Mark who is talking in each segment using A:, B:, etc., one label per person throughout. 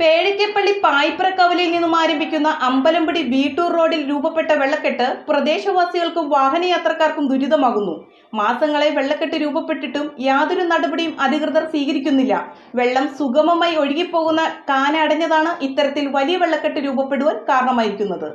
A: പേഴിക്കപ്പള്ളി പായിപ്രക്കവലിൽ നിന്നും ആരംഭിക്കുന്ന അമ്പലമ്പടി വീട്ടൂർ റോഡിൽ രൂപപ്പെട്ട വെള്ളക്കെട്ട് പ്രദേശവാസികൾക്കും വാഹനയാത്രക്കാർക്കും ദുരിതമാകുന്നു. മാസങ്ങളെ വെള്ളക്കെട്ട് രൂപപ്പെട്ടിട്ടും യാതൊരു നടപടിയും അധികൃതർ സ്വീകരിക്കുന്നില്ല. വെള്ളം സുഗമമായി ഒഴുകിപ്പോകുന്ന കാനടഞ്ഞതാണ് ഇത്തരത്തിൽ വലിയ വെള്ളക്കെട്ട് രൂപപ്പെടുവാൻ കാരണമായിരിക്കുന്നത്.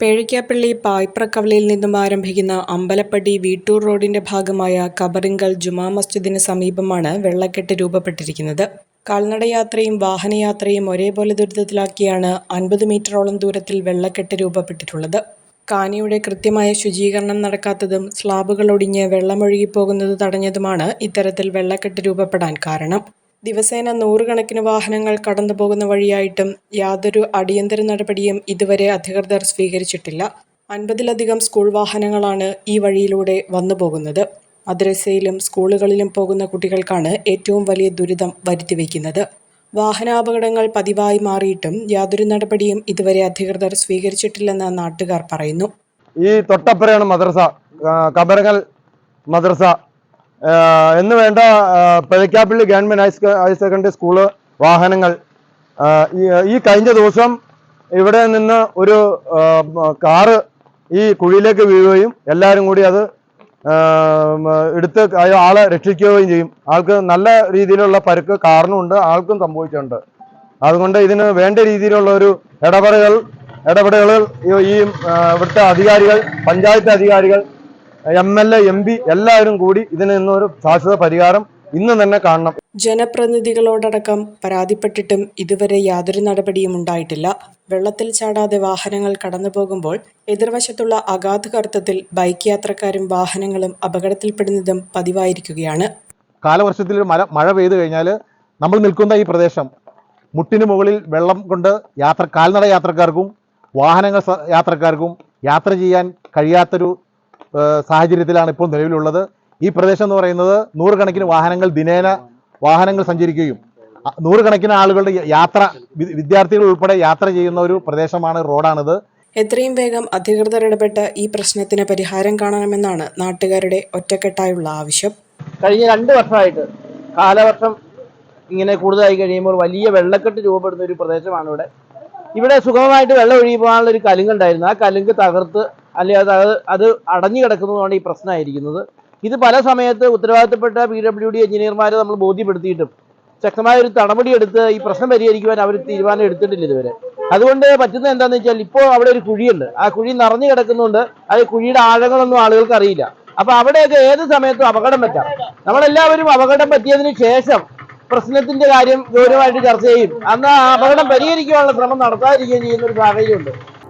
B: പേഴിക്കാപ്പള്ളി പായ്പ്രക്കവലയിൽ നിന്നും ആരംഭിക്കുന്ന അമ്പലപ്പടി വീട്ടൂർ റോഡിന്റെ ഭാഗമായ കബറിങ്കൽ ജുമാ മസ്ജിദിന് സമീപമാണ് വെള്ളക്കെട്ട് രൂപപ്പെട്ടിരിക്കുന്നത്. കാൽനടയാത്രയും വാഹനയാത്രയും ഒരേപോലെ ദുരിതത്തിലാക്കിയാണ് അൻപത് മീറ്ററോളം ദൂരത്തിൽ വെള്ളക്കെട്ട് രൂപപ്പെട്ടിട്ടുള്ളത്. കാനിയുടെ കൃത്യമായ ശുചീകരണം നടക്കാത്തതും സ്ലാബുകൾ ഒടിഞ്ഞ് വെള്ളമൊഴുകിപ്പോകുന്നത് തടഞ്ഞതുമാണ് ഇത്തരത്തിൽ വെള്ളക്കെട്ട് രൂപപ്പെടാൻ കാരണം. ദിവസേന നൂറുകണക്കിന് വാഹനങ്ങൾ കടന്നു പോകുന്ന വഴിയായിട്ടും യാതൊരു അടിയന്തര നടപടിയും ഇതുവരെ അധികൃതർ സ്വീകരിച്ചിട്ടില്ല. അൻപതിലധികം സ്കൂൾ വാഹനങ്ങളാണ് ഈ വഴിയിലൂടെ വന്നു പോകുന്നത് മദ്രസയിലും സ്കൂളുകളിലും പോകുന്ന കുട്ടികൾക്കാണ് ഏറ്റവും വലിയ ദുരിതം വരുത്തിവെക്കുന്നത്. വാഹനാപകടങ്ങൾ പതിവായി മാറിയിട്ടും യാതൊരു നടപടിയും ഇതുവരെ അധികൃതർ സ്വീകരിച്ചിട്ടില്ലെന്ന് നാട്ടുകാർ പറയുന്നു.
C: ഈ തൊട്ടപ്പുറയാണ് മദ്രസ കബരങ്ങൽ മദ്രസ. എന്ന് വേണ്ട Perakkappally government higher secondary school വാഹനങ്ങൾ. ഈ- കഴിഞ്ഞ ദിവസം ഇവിടെ നിന്ന് ഒരു കാറ് ഈ കുഴിയിലേക്ക് വീഴുകയും എല്ലാവരും കൂടി അത് എടുത്ത് ആളെ രക്ഷിക്കുകയും ചെയ്യും. ആൾക്ക് നല്ല രീതിയിലുള്ള പരുക്ക് കാരണമുണ്ട്. ആൾക്കും സംഭവിച്ചിട്ടുണ്ട്. അതുകൊണ്ട് ഇതിന് വേണ്ട രീതിയിലുള്ള ഒരു ഇടപെടലുകൾ ഇടപെടലുകൾ ഈ ഇവിടുത്തെ അധികാരികൾ പഞ്ചായത്ത് അധികാരികൾ M L A M P എല്ലാവരും കൂടി ഇതിന് ഇന്നൊരു ശാശ്വത പരിഹാരം ഇന്ന് തന്നെ കാണണം.
B: ജനപ്രതിനിധികളോടടക്കം പരാതിപ്പെട്ടിട്ടും ഇതുവരെ യാതൊരു നടപടിയും ഉണ്ടായിട്ടില്ല. വെള്ളത്തിൽ ചാടാതെ വാഹനങ്ങൾ കടന്നു പോകുമ്പോൾ എതിർവശത്തുള്ള അഗാധ കർത്തത്തിൽ ബൈക്ക് യാത്രക്കാരും വാഹനങ്ങളും അപകടത്തിൽപ്പെടുന്നതും പതിവായിരിക്കുകയാണ്.
D: കാലവർഷത്തിൽ മഴ മഴ പെയ്തു കഴിഞ്ഞാൽ നമ്മൾ നിൽക്കുന്ന ഈ പ്രദേശം മുട്ടിന് മുകളിൽ വെള്ളം കൊണ്ട് യാത്ര കാൽനട യാത്രക്കാർക്കും വാഹനങ്ങൾ യാത്രക്കാർക്കും യാത്ര ചെയ്യാൻ കഴിയാത്തൊരു സാഹചര്യത്തിലാണ് ഇപ്പോൾ നിലവിലുള്ളത്. ഈ പ്രദേശം എന്ന് പറയുന്നത് നൂറുകണക്കിന് വാഹനങ്ങൾ ദിനേന വാഹനങ്ങൾ സഞ്ചരിക്കുകയും നൂറുകണക്കിന് ആളുകളുടെ യാത്ര വിദ്യാർത്ഥികൾ ഉൾപ്പെടെ യാത്ര ചെയ്യുന്ന ഒരു പ്രദേശമാണ് റോഡാണിത്.
B: എത്രയും വേഗം അധികൃതർ ഇടപെട്ട് ഈ പ്രശ്നത്തിന് പരിഹാരം കാണണമെന്നാണ് നാട്ടുകാരുടെ ഒറ്റക്കെട്ടായുള്ള ആവശ്യം.
E: കഴിഞ്ഞ രണ്ട് വർഷമായിട്ട് കാലവർഷം ഇങ്ങനെ കൂടുതലായി കഴിയുമ്പോൾ വലിയ വെള്ളക്കെട്ട് രൂപപ്പെടുന്ന ഒരു പ്രദേശമാണ് ഇവിടെ. ഇവിടെ സുഗമമായിട്ട് വെള്ളം ഒഴുകി പോകാനുള്ള ഒരു കലുങ്കുണ്ടായിരുന്നു. ആ കലുങ്ക് തകർത്ത് അല്ലെങ്കിൽ അത് അത് അത് അടഞ്ഞു കിടക്കുന്നതുകൊണ്ട് ഈ പ്രശ്നമായിരിക്കുന്നത്. ഇത് പല സമയത്ത് ഉത്തരവാദിത്തപ്പെട്ട പി ഡബ്ല്യു ഡി എഞ്ചിനീയർമാരെ നമ്മൾ ബോധ്യപ്പെടുത്തിയിട്ടും ശക്തമായ ഒരു നടപടി എടുത്ത് ഈ പ്രശ്നം പരിഹരിക്കുവാൻ അവർ തീരുമാനം എടുത്തിട്ടില്ല ഇതുവരെ. അതുകൊണ്ട് പറ്റുന്നത് എന്താണെന്ന് വെച്ചാൽ ഇപ്പോൾ അവിടെ ഒരു കുഴിയുണ്ട്. ആ കുഴി നിറഞ്ഞു കിടക്കുന്നുണ്ട്. അത് കുഴിയുടെ ആഴങ്ങളൊന്നും ആളുകൾക്ക് അറിയില്ല. അപ്പൊ അവിടെയൊക്കെ ഏത് സമയത്തും അപകടം പറ്റാം. നമ്മളെല്ലാവരും അപകടം പറ്റിയതിനു ശേഷം പ്രശ്നത്തിന്റെ കാര്യം ഗൗരവമായിട്ട് ചർച്ച ചെയ്യും. അന്ന് ആ അപകടം പരിഹരിക്കാനുള്ള ശ്രമം നടത്താതിരിക്കുകയും ചെയ്യുന്ന ഒരു സാഹചര്യമുണ്ട്.